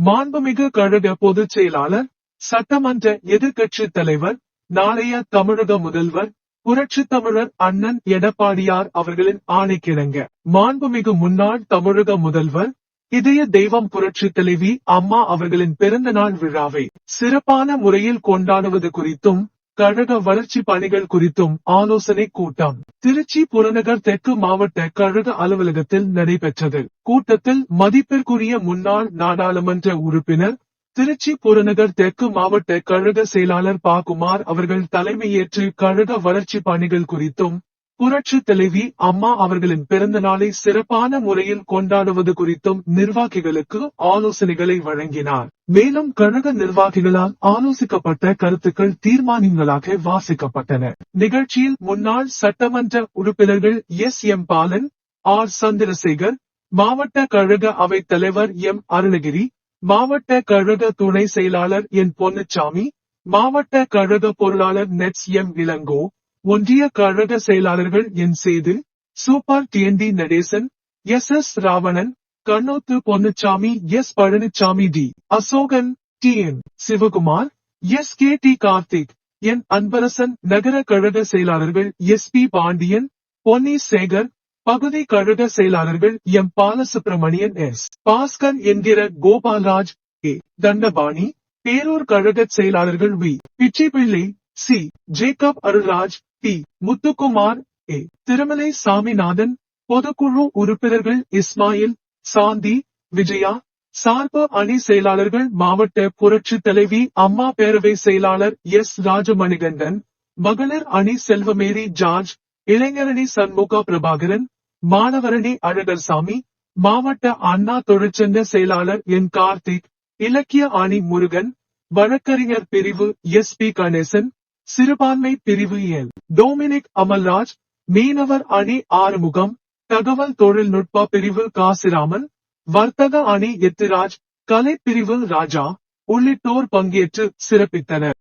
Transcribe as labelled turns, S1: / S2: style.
S1: மாண்புமிகு கழக பொதுச் செயலாளர் சட்டமன்ற எதிர்க்கட்சித் தலைவர் நாளைய தமிழக முதல்வர் புரட்சி தமிழர் அண்ணன் எடப்பாடியார் அவர்களின் ஆணைக்கிழங்க. மாண்புமிகு முன்னாள் தமிழக முதல்வர் இதய தெய்வம் புரட்சி தலைவி அம்மா அவர்களின் பிறந்த நாள் விழாவை சிறப்பான முறையில் கொண்டாடுவது குறித்தும் கழக வளர்ச்சி பணிகள் குறித்தும் ஆலோசனை கூட்டம். திருச்சி புறநகர் தெற்கு மாவட்ட கழக அலுவலகத்தில் நடைபெற்றது. கூட்டத்தில் மதிப்பிற்குரிய முன்னாள் நாடாளுமன்ற உறுப்பினர் திருச்சி புறநகர் தெற்கு மாவட்ட கழக செயலாளர் பா குமார் அவர்கள் தலைமையேற்று கழக வளர்ச்சி பணிகள் குறித்தும் புரட்சி தலைவி அம்மா அவர்களின் பிறந்த நாளை சிறப்பான முறையில் கொண்டாடுவது குறித்தும் நிர்வாகிகளுக்கு ஆலோசனைகளை வழங்கினார். மேலும் கழக நிர்வாகிகளால் ஆலோசிக்கப்பட்ட கருத்துக்கள் தீர்மானங்களாக வாசிக்கப்பட்டன. நிகழ்ச்சியில் முன்னாள் சட்டமன்ற உறுப்பினர்கள் S. M. Balan R. Chandrasekar மாவட்ட கழக அவைத் தலைவர் எம். அருணகிரி மாவட்ட கழக துணை செயலாளர் என். பொன்னுச்சாமி மாவட்ட கழக பொருளாளர் நெட்ஸ் எம். இளங்கோ ஒன்றிய கழக செயலாளர்கள் N Sethu super TNT Nadesan S S Ravanan கண்ணோத்து Ponnusamy S Palaniswami T Asokan T N Sivakumar S K T Karthik N Anbarasan நகர கழக செயலாளர்கள் எஸ் பி பாண்டியன் பொன்னி சேகர் பகுதி கழக செயலாளர்கள் எம் பாலசுப்ரமணியன் எஸ் பாஸ்கர் என்கிற கோபால்ராஜ் ஏ தண்டபாணி பேரூர் கழக செயலாளர்கள் V Pichaipillai C Jacob Arulraj T Muthukumar A. Thirumalai Saminathan பொதுக்குழு உறுப்பினர்கள் இஸ்மாயில் சாந்தி விஜயா சார்பு அணி செயலாளர்கள் மாவட்ட புரட்சி தலைவி அம்மா பேரவை செயலாளர் எஸ். ராஜமணிகண்டன் மகளிர் அணி செல்வமேரி ஜார்ஜ் இளைஞரணி சண்முக பிரபாகரன் மாணவரணி அழகர்சாமி மாவட்ட அண்ணா தொழிற்சங்க செயலாளர் என். கார்த்திக் இலக்கிய அணி முருகன் வழக்கறிஞர் பிரிவு எஸ். பி. கணேசன் சிறுபான்மை பிரிவு எல் டொமினிக் அமல்ராஜ் மீனவர் அணி ஆறுமுகம் தகவல் தொழில்நுட்ப பிரிவு காசிராமன் வர்த்தக அணி எத்திராஜ் பிரிவில் ராஜா உள்ளிட்டோர் பங்கேற்று சிறப்பித்தனர்.